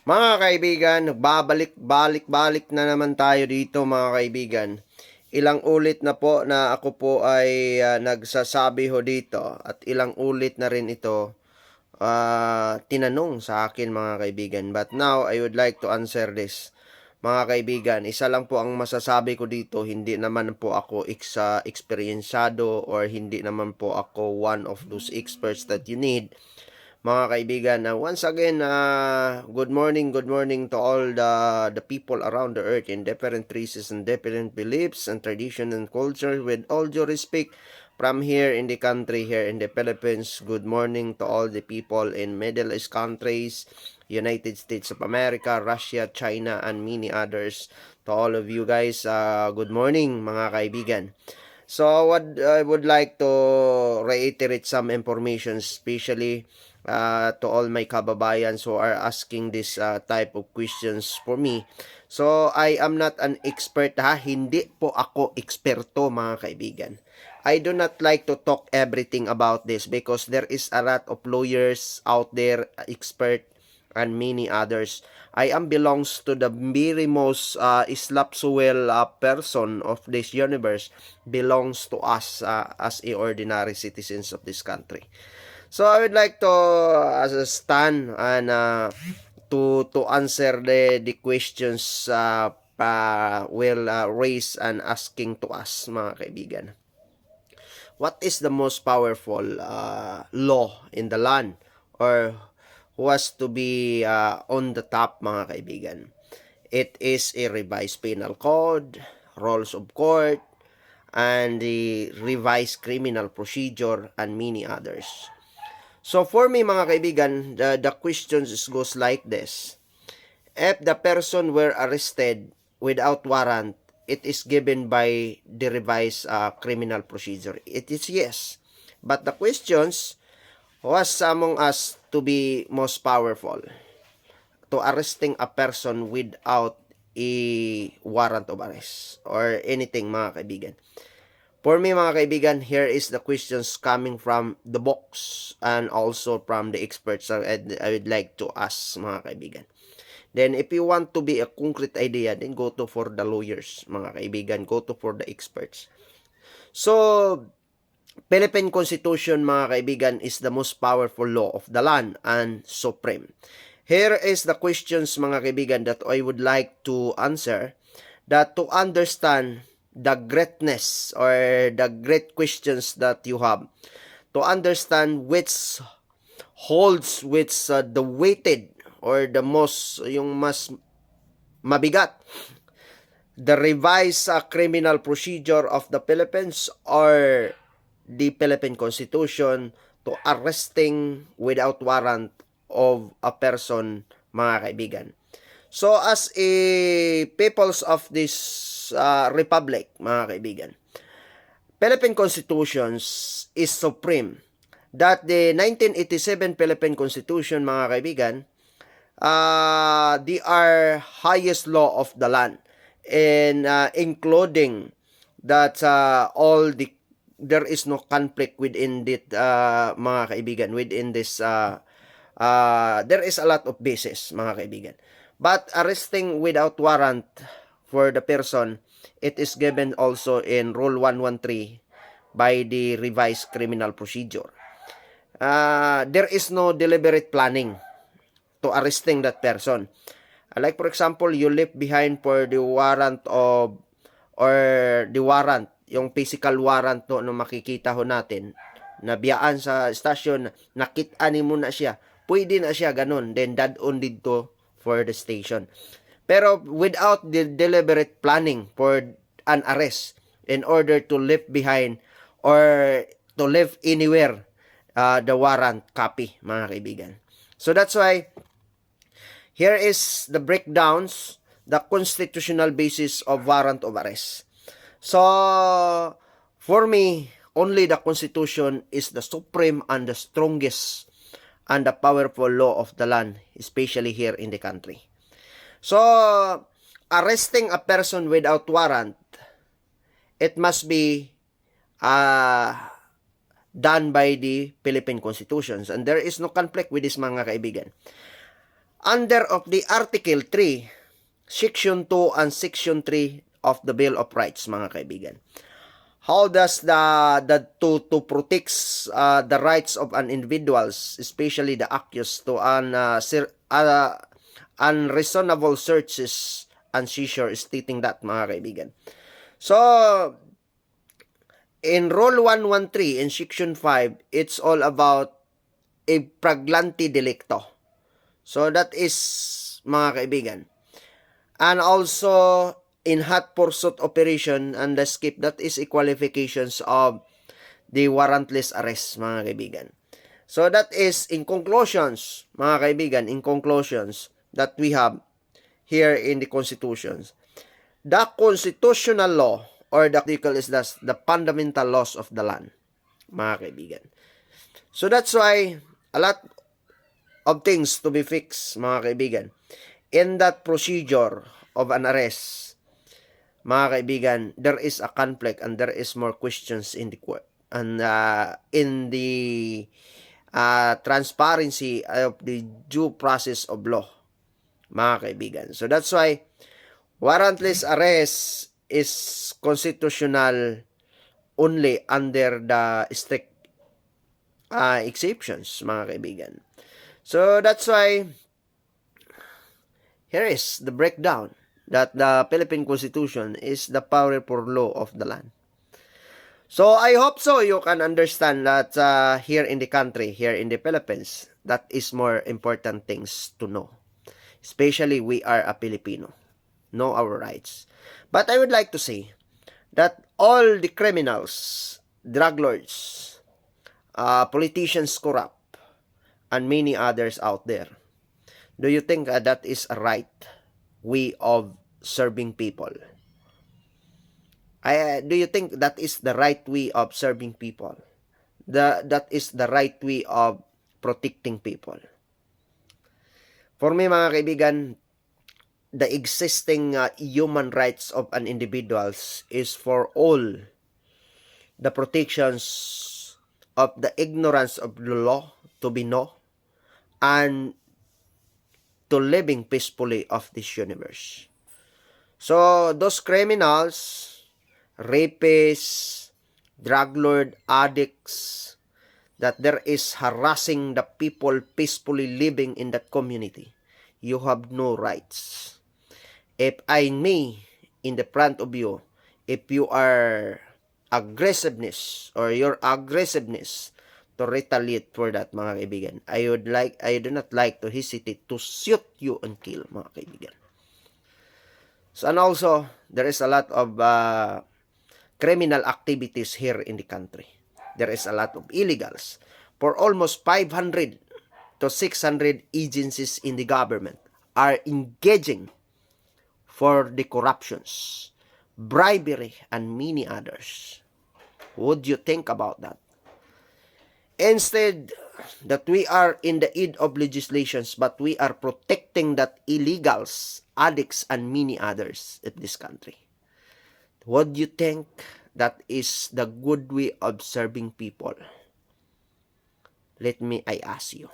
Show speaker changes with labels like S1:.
S1: Mga kaibigan, babalik-balik-balik na naman tayo dito mga kaibigan. Ilang ulit na po na ako po ay ah, nagsasabi ho dito at ilang ulit na rin ito ah, tinanong sa akin mga kaibigan. But now, I would like to answer this. Mga kaibigan, isa lang po ang masasabi ko dito, hindi naman po ako ex, ah, eksperyensado or hindi naman po ako one of those experts that you need mga kaibigan. Uh, once again, uh, good morning, good morning to all the the people around the earth in different races and different beliefs and tradition and culture. With all due respect, from here in the country, here in the Philippines, good morning to all the people in Middle East countries, United States of America, Russia, China, and many others. To all of you guys, uh, good morning mga kaibigan. So what I would like to reiterate some information, especially uh, to all my kababayans who are asking this uh, type of questions for me. So I am not an expert ha, hindi po ako eksperto mga kaibigan. I do not like to talk everything about this because there is a lot of lawyers out there, expert and many others. I am belongs to the very most uh, slapsuel uh, person of this universe belongs to us uh, as a ordinary citizens of this country. So I would like to as a stand and uh, to to answer the the questions uh, pa will uh, raise and asking to us mga kaibigan. What is the most powerful uh, law in the land or was to be uh, on the top mga kaibigan? It is a revised penal code, rules of court, and the revised criminal procedure and many others. So for me mga kaibigan, the, the questions goes like this. If the person were arrested without warrant, it is given by the revised uh, criminal procedure. It is yes. But the questions was among us to be most powerful to arresting a person without a warrant of arrest or anything mga kaibigan. For me mga kaibigan, here is the questions coming from the books and also from the experts so I would like to ask mga kaibigan. Then if you want to be a concrete idea, then go to for the lawyers mga kaibigan, go to for the experts. So, Philippine Constitution mga kaibigan is the most powerful law of the land and supreme. Here is the questions mga kaibigan that I would like to answer that to understand the greatness or the great questions that you have to understand which holds which uh, the weighted or the most yung mas mabigat the revised uh, criminal procedure of the Philippines or the Philippine Constitution to arresting without warrant of a person, mga kaibigan. So, as a peoples of this uh, republic, mga kaibigan, Philippine Constitutions is supreme. That the 1987 Philippine Constitution, mga kaibigan, uh, they are highest law of the land. And uh, including that uh, all the there is no conflict within it uh, mga kaibigan within this uh, uh, there is a lot of basis mga kaibigan. But arresting without warrant for the person it is given also in rule 113 by the revised criminal procedure uh, there is no deliberate planning to arresting that person. Like for example, you left behind for the warrant of or the warrant, yung physical warrant no, no makikita ho natin na biyaan sa station, nakita ni mo na siya. Pwede na siya ganun. Then dad on dito for the station. Pero without the deliberate planning for an arrest in order to leave behind or to leave anywhere uh, the warrant copy, mga kaibigan. So that's why Here is the breakdowns, the constitutional basis of warrant of arrest. So, for me, only the Constitution is the supreme and the strongest and the powerful law of the land, especially here in the country. So, arresting a person without warrant, it must be uh, done by the Philippine Constitutions. And there is no conflict with this mga kaibigan under of the Article 3, Section 2 and Section 3 of the Bill of Rights, mga kaibigan. How does the the to to protects uh, the rights of an individuals, especially the accused, to an uh, sir, uh, unreasonable searches and seizure, stating that mga kaibigan. So, in Rule 113 in Section 5, it's all about a praglante delicto. So, that is, mga kaibigan. And also, in hot pursuit operation and the skip, that is a qualifications of the warrantless arrest, mga kaibigan. So, that is in conclusions, mga kaibigan, in conclusions that we have here in the constitutions. The constitutional law or the article is thus the fundamental laws of the land, mga kaibigan. So that's why a lot of things to be fixed, mga kaibigan. In that procedure of an arrest, mga kaibigan, there is a conflict and there is more questions in the court. And uh, in the uh, transparency of the due process of law, mga kaibigan. So that's why warrantless arrest is constitutional only under the strict uh, exceptions, mga kaibigan. So that's why here is the breakdown that the Philippine Constitution is the powerful law of the land. So I hope so you can understand that uh, here in the country, here in the Philippines, that is more important things to know. Especially we are a Filipino. Know our rights. But I would like to say that all the criminals, drug lords, uh, politicians corrupt, and many others out there, do you think uh, that is a right way of serving people? I, do you think that is the right way of serving people? The, that is the right way of protecting people? For me, mga kaibigan, the existing uh, human rights of an individuals is for all the protections of the ignorance of the law to be know and to living peacefully of this universe. So those criminals, rapists, drug lord, addicts, that there is harassing the people peacefully living in that community. You have no rights. If I may, in the front of you, if you are aggressiveness or your aggressiveness to retaliate for that, mga kaibigan, I would like, I do not like to hesitate to shoot you and kill, mga kaibigan. So, and also, there is a lot of uh, criminal activities here in the country. There is a lot of illegals. For almost 500 to 600 agencies in the government are engaging for the corruptions, bribery, and many others. What do you think about that? Instead that we are in the aid of legislations, but we are protecting that illegals, addicts, and many others in this country. What do you think that is the good way of serving people? Let me, I ask you.